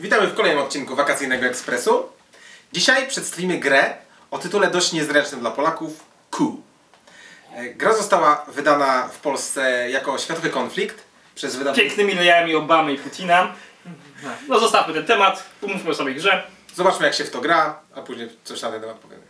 Witamy w kolejnym odcinku Wakacyjnego Ekspresu. Dzisiaj przedstawimy grę o tytule dość niezręcznym dla Polaków Coup. E, Gra została wydana w Polsce jako światowy konflikt przez wydawnictwo. pięknymi lejami Obamy i Putina. No zostawmy ten temat, umówmy sobie grze. Zobaczmy jak się w to gra, a później coś na ten temat powiemy.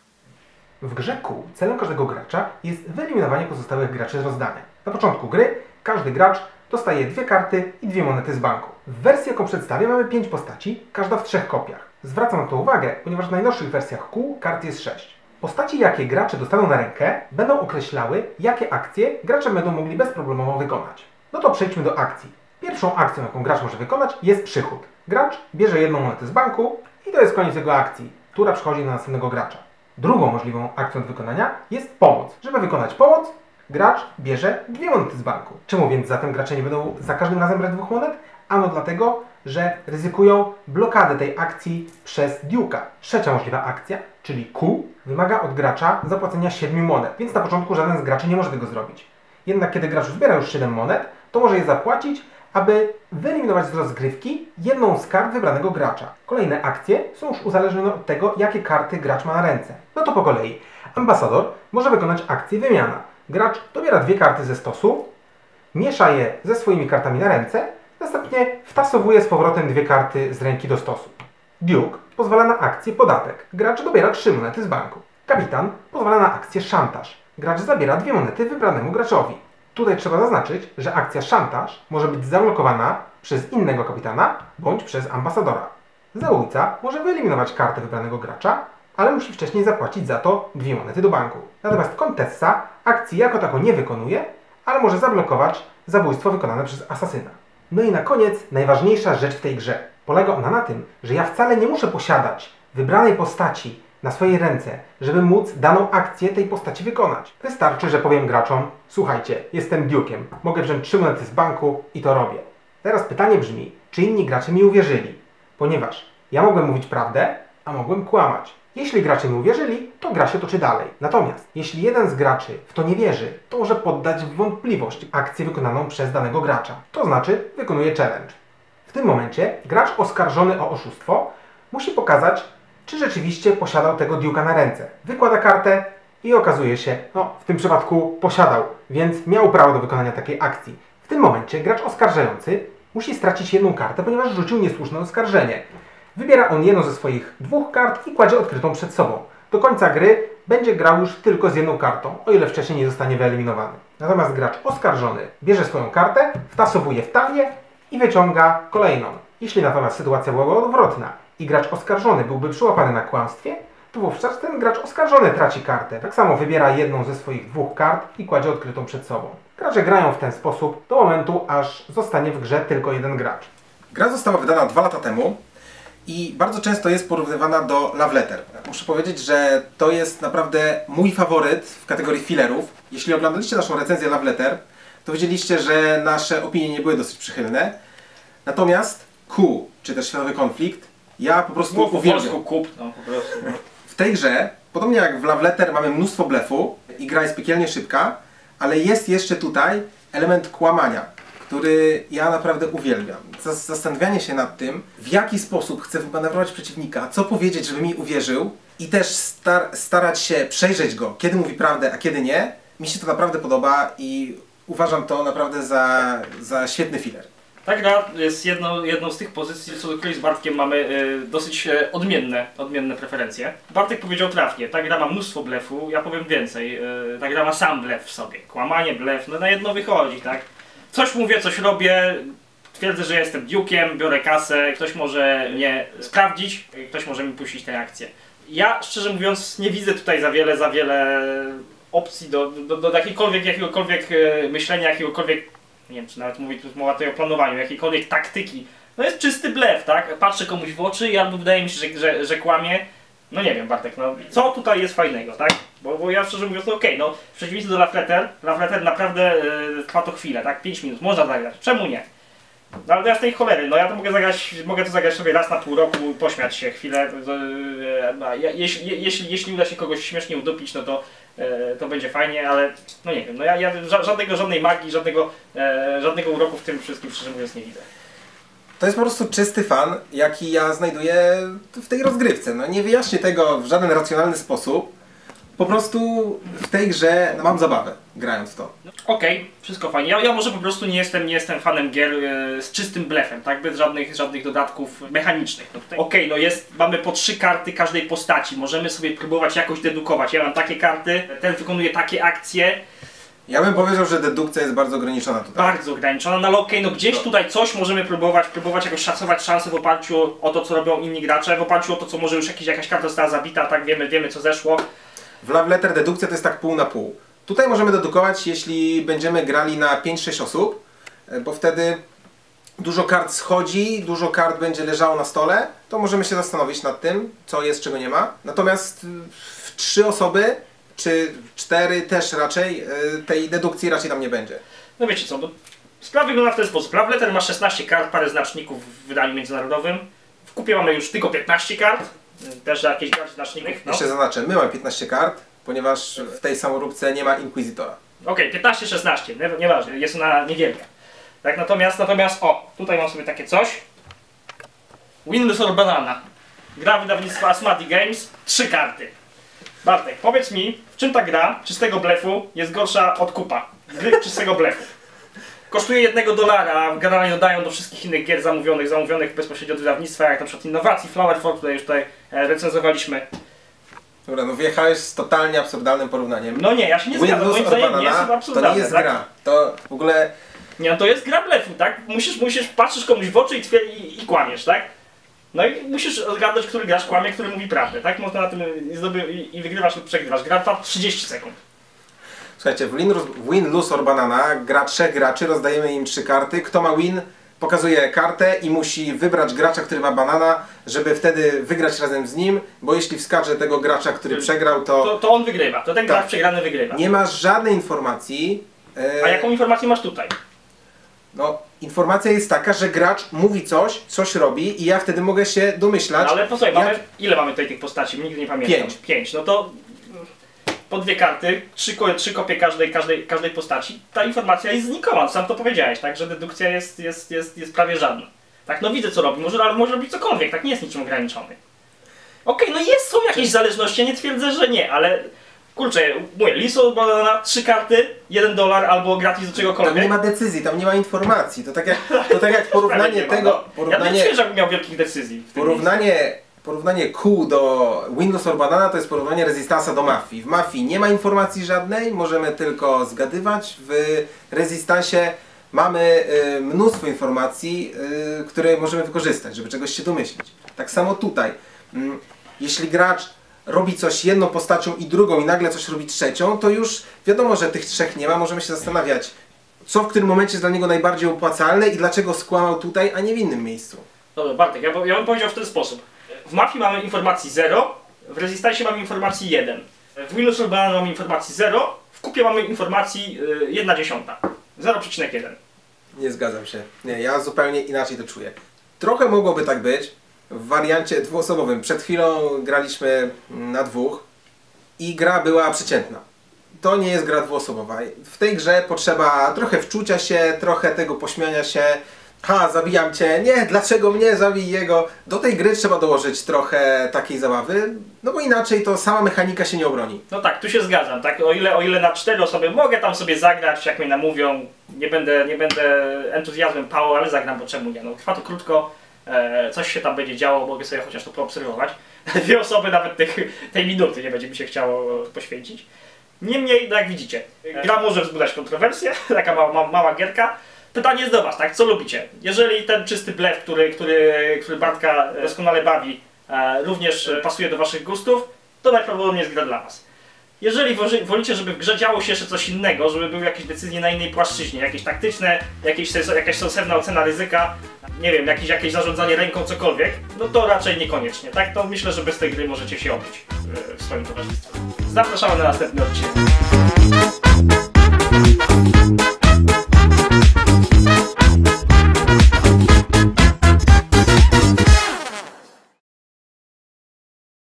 W grze kół celem każdego gracza jest wyeliminowanie pozostałych graczy z rozdania. Na początku gry każdy gracz dostaje dwie karty i dwie monety z banku. W wersji, jaką przedstawię, mamy pięć postaci, każda w trzech kopiach. Zwracam na to uwagę, ponieważ w najnowszych wersjach kół kart jest sześć. Postaci, jakie gracze dostaną na rękę, będą określały, jakie akcje gracze będą mogli bezproblemowo wykonać. No to przejdźmy do akcji. Pierwszą akcją, jaką gracz może wykonać, jest przychód. Gracz bierze jedną monetę z banku i to jest koniec jego akcji, która przechodzi na następnego gracza. Drugą możliwą akcją do wykonania jest pomoc. Żeby wykonać pomoc, gracz bierze dwie monety z banku. Czemu więc zatem gracze nie będą za każdym razem brać dwóch monet? Ano dlatego, że ryzykują blokadę tej akcji przez Duke'a. Trzecia możliwa akcja, czyli Q, wymaga od gracza zapłacenia 7 monet, więc na początku żaden z graczy nie może tego zrobić. Jednak kiedy gracz zbiera już 7 monet, to może je zapłacić, aby wyeliminować z rozgrywki jedną z kart wybranego gracza. Kolejne akcje są już uzależnione od tego, jakie karty gracz ma na ręce. No to po kolei. Ambasador może wykonać akcję wymiana. Gracz dobiera dwie karty ze stosu, miesza je ze swoimi kartami na ręce, następnie wtasowuje z powrotem dwie karty z ręki do stosu. Duke pozwala na akcję podatek. Gracz dobiera trzy monety z banku. Kapitan pozwala na akcję szantaż. Gracz zabiera dwie monety wybranemu graczowi. Tutaj trzeba zaznaczyć, że akcja szantaż może być zablokowana przez innego kapitana bądź przez ambasadora. Zabójca może wyeliminować kartę wybranego gracza, ale musi wcześniej zapłacić za to dwie monety do banku. Natomiast Contessa akcji jako tako nie wykonuje, ale może zablokować zabójstwo wykonane przez asasyna. No i na koniec najważniejsza rzecz w tej grze. Polega ona na tym, że ja wcale nie muszę posiadać wybranej postaci na swojej ręce, żeby móc daną akcję tej postaci wykonać. Wystarczy, że powiem graczom, słuchajcie, jestem Duke'em, mogę wziąć trzy monety z banku i to robię. Teraz pytanie brzmi, czy inni gracze mi uwierzyli? Ponieważ ja mogłem mówić prawdę, a mogłem kłamać. Jeśli gracze mi uwierzyli, to gra się toczy dalej. Natomiast jeśli jeden z graczy w to nie wierzy, to może poddać w wątpliwość akcję wykonaną przez danego gracza. To znaczy wykonuje challenge. W tym momencie gracz oskarżony o oszustwo musi pokazać, czy rzeczywiście posiadał tego Duke'a na ręce. Wykłada kartę i okazuje się, no w tym przypadku posiadał, więc miał prawo do wykonania takiej akcji. W tym momencie gracz oskarżający musi stracić jedną kartę, ponieważ rzucił niesłuszne oskarżenie. Wybiera on jedną ze swoich dwóch kart i kładzie odkrytą przed sobą. Do końca gry będzie grał już tylko z jedną kartą, o ile wcześniej nie zostanie wyeliminowany. Natomiast gracz oskarżony bierze swoją kartę, wtasowuje w talię i wyciąga kolejną. Jeśli natomiast sytuacja byłaby odwrotna i gracz oskarżony byłby przyłapany na kłamstwie, to wówczas ten gracz oskarżony traci kartę. Tak samo wybiera jedną ze swoich dwóch kart i kładzie odkrytą przed sobą. Gracze grają w ten sposób do momentu, aż zostanie w grze tylko jeden gracz. Gra została wydana dwa lata temu i bardzo często jest porównywana do Love Letter. Muszę powiedzieć, że to jest naprawdę mój faworyt w kategorii fillerów. Jeśli oglądaliście naszą recenzję Love Letter, to widzieliście, że nasze opinie nie były dosyć przychylne. Natomiast Q, czy też Światowy Konflikt, ja po prostu Mów po uwielbiam. polsku kup, no po prostu. W tej grze, podobnie jak w Love Letter, mamy mnóstwo blefu i gra jest piekielnie szybka, ale jest jeszcze tutaj element kłamania, który ja naprawdę uwielbiam. Zas- Zastanawianie się nad tym, w jaki sposób chcę wymanewrować przeciwnika, co powiedzieć, żeby mi uwierzył i też star starać się przejrzeć go, kiedy mówi prawdę, a kiedy nie, mi się to naprawdę podoba i uważam to naprawdę za, za świetny filler. Ta gra jest jedną, jedną z tych pozycji, co do której z Bartkiem mamy y, dosyć e, odmienne, odmienne preferencje. Bartek powiedział trafnie, ta gra ma mnóstwo blefu, ja powiem więcej, y, ta gra ma sam blef w sobie. Kłamanie, blef, no na jedno wychodzi, tak? Coś mówię, coś robię, twierdzę, że jestem Duke'em, biorę kasę, ktoś może mnie sprawdzić, ktoś może mi puścić tę akcję. Ja, szczerze mówiąc, nie widzę tutaj za wiele, za wiele opcji do, do, do jakiejkolwiek, jakiegokolwiek e, myślenia, jakiegokolwiek nie wiem, czy nawet mówi, tu mowa tutaj o planowaniu, jakiejkolwiek taktyki. No jest czysty blef, tak? Patrzę komuś w oczy i albo wydaje mi się, że, że, że kłamie. No nie wiem, Bartek, no co tutaj jest fajnego, tak? Bo, bo ja szczerze mówiąc, no okej, no w przeciwieństwie do Love Letter naprawdę yy, trwa to chwilę, tak? 5 minut, można zagrać, czemu nie? No ale jasnej cholery, no ja to mogę zagrać, mogę to zagrać sobie raz na pół roku, pośmiać się chwilę. No, je- jeśli, je- jeśli, jeśli uda się kogoś śmiesznie udupić, no to e, to będzie fajnie, ale no nie wiem, no ja, ja ża- żadnego, żadnej magii, żadnego, e, żadnego uroku w tym wszystkim szczerze mówiąc nie widzę. To jest po prostu czysty fan, jaki ja znajduję w tej rozgrywce. No nie wyjaśnię tego w żaden racjonalny sposób. Po prostu w tej grze no, mam zabawę grając w to. Okej, wszystko fajnie. Ja, ja może po prostu nie jestem, nie jestem fanem gier e, z czystym blefem, tak? Bez żadnych, żadnych dodatków mechanicznych. No Okej, no jest, mamy po trzy karty każdej postaci. Możemy sobie próbować jakoś dedukować. Ja mam takie karty, ten wykonuje takie akcje. Ja bym powiedział, że dedukcja jest bardzo ograniczona tutaj. Bardzo ograniczona, no ale okej, no gdzieś No. tutaj coś możemy próbować, próbować jakoś szacować szanse w oparciu o to, co robią inni gracze, w oparciu o to, co może już jakiś, jakaś karta została zabita, tak? Wiemy, wiemy co zeszło. W Love Letter dedukcja to jest tak pół na pół. Tutaj możemy dedukować, jeśli będziemy grali na 5-6 osób, e, bo wtedy dużo kart schodzi, dużo kart będzie leżało na stole, to możemy się zastanowić nad tym, co jest, czego nie ma. Natomiast w 3 osoby, czy 4 też raczej, y, tej dedukcji raczej tam nie będzie. No wiecie co, no, sprawa wygląda w ten sposób. Love Letter ma 16 kart, parę znaczników w wydaniu międzynarodowym. W kupie mamy już tylko 15 kart, y, też jakieś garść znaczników. No. Jeszcze zaznaczę, my mamy 15 kart, ponieważ w tej samoróbce nie ma Inkwizytora. Okej, 15-16, nie- nieważne, jest ona niewielka. Tak, natomiast, natomiast, o, tutaj mam sobie takie coś. Winless or Banana. Gra wydawnictwa Asmati Games, trzy karty. Bartek, powiedz mi, w czym ta gra czystego blefu jest gorsza od kupa? Gry czystego blefu. Kosztuje jednego dolara, a generalnie dodają do wszystkich innych gier zamówionych, zamówionych bezpośrednio od wydawnictwa, jak na przykład Innowacji, Flower Fort, które już tutaj e, recenzowaliśmy. Dobra, no wjechałeś z totalnie absurdalnym porównaniem. No nie, ja się nie zgadzam, moim zdaniem nie jest to Banana to absurdalne. nie jest tak? gra. To w ogóle Nie, no to jest gra blefu, tak? Musisz, musisz, patrzysz komuś w oczy i, twier- i, i kłamiesz, tak? No i musisz odgadnąć, który gracz kłamie, który mówi prawdę, tak? Można na tym i, zdoby, i, wygrywasz lub przegrywasz. Gra trwa 30 sekund. Słuchajcie, w win, Lose or Banana gra trzech graczy, rozdajemy im trzy karty. Kto ma win, pokazuje kartę i musi wybrać gracza, który ma banana, żeby wtedy wygrać razem z nim, bo jeśli wskaże tego gracza, który przegrał, to, To, to on wygrywa, to ten Tak. gracz przegrany wygrywa. nie ma żadnej informacji. e, A jaką informację masz tutaj? No, informacja jest taka, że gracz mówi coś, coś robi i ja wtedy mogę się domyślać. No ale posłuchaj, jak- mamy, ile mamy tutaj tych postaci? Nigdy nie pamiętam. Pięć. Pięć. No to mm, po dwie karty, trzy, trzy kopie każdej, każdej, każdej postaci. Ta informacja jest znikoma, sam to powiedziałeś, tak? Że dedukcja jest, jest, jest, jest prawie żadna. Tak, no widzę co robi, może, ale może robić cokolwiek, tak? Nie jest niczym ograniczony. Okej, no jest, są jakieś zależności, ja nie twierdzę, że nie, ale kurczę, mówię, Liso na trzy karty, jeden dolar albo gratis do Tam czegokolwiek. nie ma decyzji, tam nie ma informacji. To tak jak, to tak jak porównanie nie ma, tego. no. Ja nie Porównanie, czuję, żebym miał wielkich decyzji. Porównanie, porównanie kół do Windows or Banana to jest porównanie Resistance'a do Mafii. W Mafii nie ma informacji żadnej, możemy tylko zgadywać. W Resistance mamy y, mnóstwo informacji, y, które możemy wykorzystać, żeby czegoś się domyślić. Tak samo tutaj. Mm, jeśli gracz robi coś jedną postacią i drugą i nagle coś robi trzecią, to już wiadomo, że tych trzech nie ma. Możemy się zastanawiać, co w którym momencie jest dla niego najbardziej opłacalne i dlaczego skłamał tutaj, a nie w innym miejscu. Dobra, Bartek, ja, ja bym powiedział w ten sposób. W mafii mamy informacji 0, w Resistance mamy informacji 1. W Windows Urban mamy informacji 0, w kupie mamy informacji y, 1 dziesiąta. 0,1. Nie zgadzam się. Nie, ja zupełnie inaczej to czuję. Trochę mogłoby tak być w wariancie dwuosobowym. Przed chwilą graliśmy na dwóch i gra była przeciętna. To nie jest gra dwuosobowa. W tej grze potrzeba trochę wczucia się, trochę tego pośmiania się. Ha, zabijam cię. Nie, dlaczego mnie zabij jego? Do tej gry trzeba dołożyć trochę takiej zabawy, no bo inaczej to sama mechanika się nie obroni. No tak, tu się zgadzam, tak? O ile, o ile na 4 osoby mogę tam sobie zagrać, jak mnie namówią, nie będę, nie będę entuzjazmem pałał, ale zagram, bo czemu nie? No, trwa to krótko, coś się tam będzie działo, mogę sobie chociaż to poobserwować. Dwie osoby nawet tych, tej minuty nie będzie mi się chciało poświęcić. Niemniej, no jak widzicie, gra może wzbudzać kontrowersje, taka mała, mała, mała gierka. Pytanie jest do Was, tak? Co lubicie? Jeżeli ten czysty blef, który, który, który Bartka doskonale bawi, e, również e, pasuje do Waszych gustów, to najprawdopodobniej jest gra dla Was. Jeżeli wolicie, żeby w grze działo się jeszcze coś innego, żeby były jakieś decyzje na innej płaszczyźnie, jakieś taktyczne, jakieś, jakaś sensowna ocena ryzyka, nie wiem, jakieś, jakieś zarządzanie ręką, cokolwiek, no to raczej niekoniecznie, tak? To myślę, że bez tej gry możecie się obyć e, w swoim towarzystwie. Zapraszamy na następny odcinek.